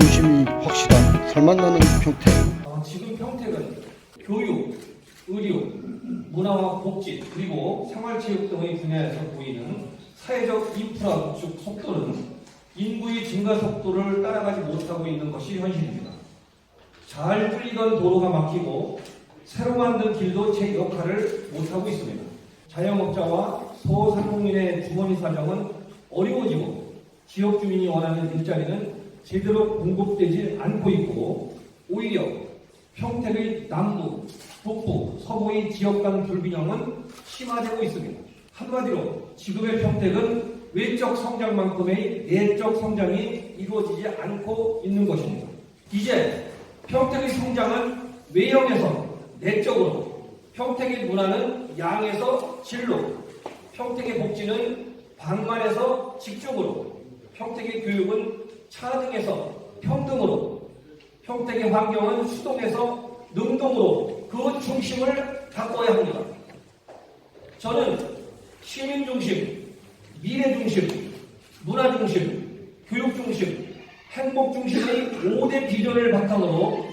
중심이 확실한 살맛나는 평택 어, 지금 평택은 교육, 의료, 문화와 복지, 그리고 생활체육 등의 분야에서 보이는 사회적 인프라 구축 속도는 인구의 증가 속도를 따라가지 못하고 있는 것이 현실입니다. 잘 뚫리던 도로가 막히고 새로 만든 길도 제 역할을 못하고 있습니다. 자영업자와 소상공인의 주머니 사정은 어려워지고 지역 주민이 원하는 일자리는 제대로 공급되지 않고 있고 오히려 평택의 남부, 북부, 서부의 지역 간 불균형은 심화되고 있습니다. 한마디로 지금의 평택은 외적 성장만큼의 내적 성장이 이루어지지 않고 있는 것입니다. 이제 평택의 성장은 외형에서 내적으로, 평택의 문화는 양에서 질로, 평택의 복지는 방만에서 직종으로, 평택의 교육은 차등에서 평등으로, 평택의 환경은 수동에서 능동으로 그 중심을 바꿔야 합니다. 저는 시민 중심, 미래 중심, 문화 중심, 교육 중심, 행복 중심의 5대 비전을 바탕으로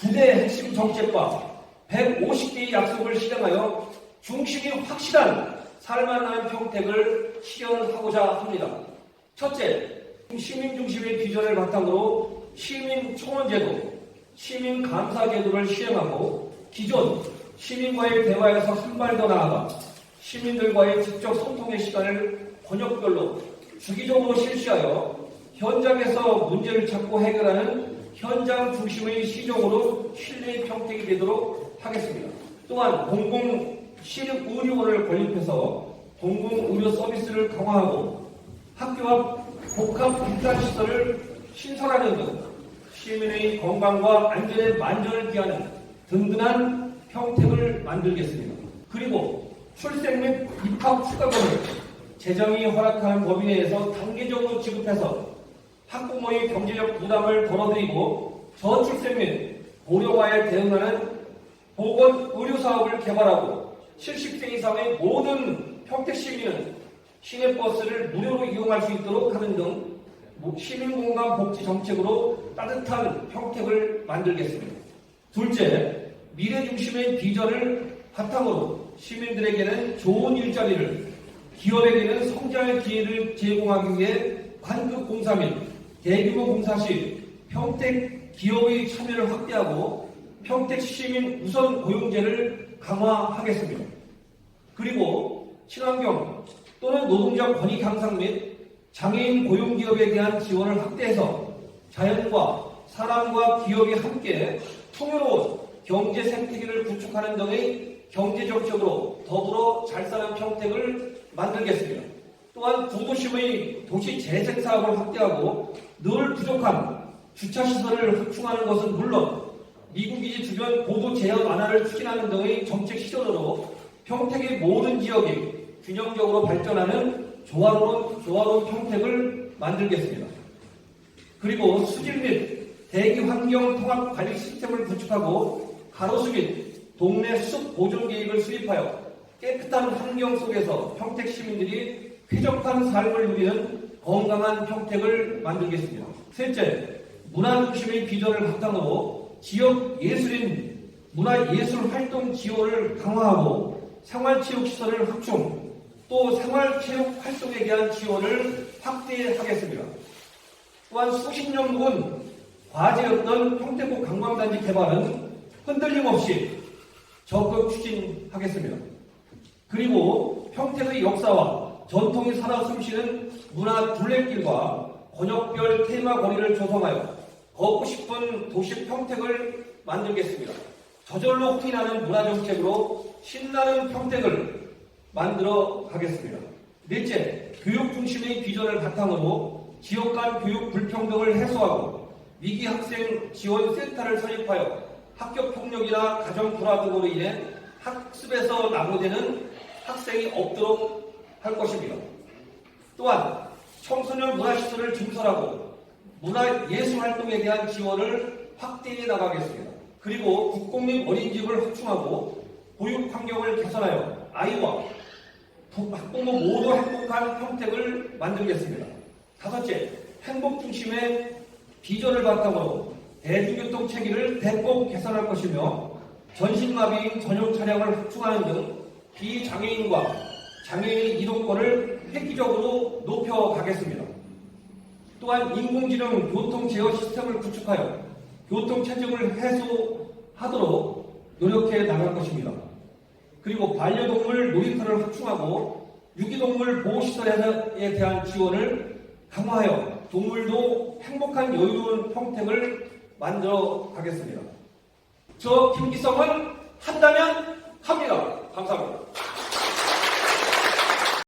9대 핵심 정책과 150개의 약속을 실행하여 중심이 확실한 살만한 평택을 실현하고자 합니다. 첫째, 시민 중심의 비전을 바탕으로 시민 청원제도, 시민 감사제도를 시행하고 기존 시민과의 대화에서 한 발 더 나아가 시민들과의 직접 소통의 시간을 번역별로 주기적으로 실시하여 현장에서 문제를 찾고 해결하는 현장 중심의 시정으로 신뢰의 평택이 되도록 하겠습니다. 또한 공공 시립 의료원을 건립해서 공공 의료 서비스를 강화하고 학교 앞 복합 비탄시설을 신설하는 등 시민의 건강과 안전에 만전을 기하는 든든한 평택을 만들겠습니다. 그리고 출생 및 입학 추가금을 재정이 허락하는 법인 내에서 단계적으로 지급해서 학부모의 경제적 부담을 덜어드리고 저출생 및 고령화에 대응하는 보건 의료 사업을 개발하고 70세 이상의 모든 평택 시민은 시내버스를 무료로 이용할 수 있도록 하는 등 시민공간 복지 정책으로 따뜻한 평택을 만들겠습니다. 둘째, 미래 중심의 비전을 바탕으로 시민들에게는 좋은 일자리를, 기업에게는 성장의 기회를 제공하기 위해 관급 공사 및 대규모 공사 시 평택 기업의 참여를 확대하고 평택 시민 우선 고용제를 강화하겠습니다. 그리고 친환경 또는 노동자 권익 향상 및 장애인 고용 기업에 대한 지원을 확대해서 자연과 사람과 기업이 함께 풍요로운 경제 생태계를 구축하는 등의 경제적적으로 더불어 잘 사는 평택을 만들겠습니다. 또한 구도심의 도시 재생 사업을 확대하고 늘 부족한 주차 시설을 확충하는 것은 물론 미국기지 주변 고도 제한 완화를 추진하는 등의 정책 시전으로 평택의 모든 지역이 균형적으로 발전하는 조화로운, 조화로운 평택을 만들겠습니다. 그리고 수질 및 대기 환경 통합 관리 시스템을 구축하고 가로수 및 동네 숲 보존 계획을 수립하여 깨끗한 환경 속에서 평택 시민들이 쾌적한 삶을 누리는 건강한 평택을 만들겠습니다. 셋째, 문화 중심의 비전을 바탕으로 지역 예술인 문화예술 활동 지원을 강화하고 생활체육시설을 확충, 또 생활체육 활동에 대한 지원을 확대하겠습니다. 또한 수십 년 묵은 과제였던 평택구 관광단지 개발은 흔들림 없이 적극 추진하겠습니다. 그리고 평택의 역사와 전통이 살아 숨쉬는 문화 둘레길과 권역별 테마 거리를 조성하여 걷고 싶은 도시 평택을 만들겠습니다. 저절로 흥이 나는 문화 정책으로 신나는 평택을 만들어 가겠습니다. 넷째, 교육 중심의 비전을 바탕으로 지역 간 교육 불평등을 해소하고 위기 학생 지원 센터를 설립하여 학교 폭력이나 가정 불화 등으로 인해 학습에서 낙오되는 학생이 없도록 할 것입니다. 또한 청소년 문화 시설을 증설하고 문화 예술 활동에 대한 지원을 확대해 나가겠습니다. 그리고 국공립 어린이집을 확충하고 보육 환경을 개선하여 아이와 학부모 모두 행복한 평택을 만들겠습니다. 다섯째, 행복 중심의 비전을 바탕으로 대중교통 체계를 대폭 개선할 것이며 전신마비인 전용 차량을 확충하는 등 비장애인과 장애인의 이동권을 획기적으로 높여가겠습니다. 또한 인공지능 교통 제어 시스템을 구축하여 교통 체증을 해소하도록 노력해 나갈 것입니다. 그리고 반려동물 놀이터를 확충하고 유기동물 보호시설에 대한 지원을 강화하여 동물도 행복한 여유로운 평택을 만들어 가겠습니다. 저 김기성은 한다면 합니다. 감사합니다.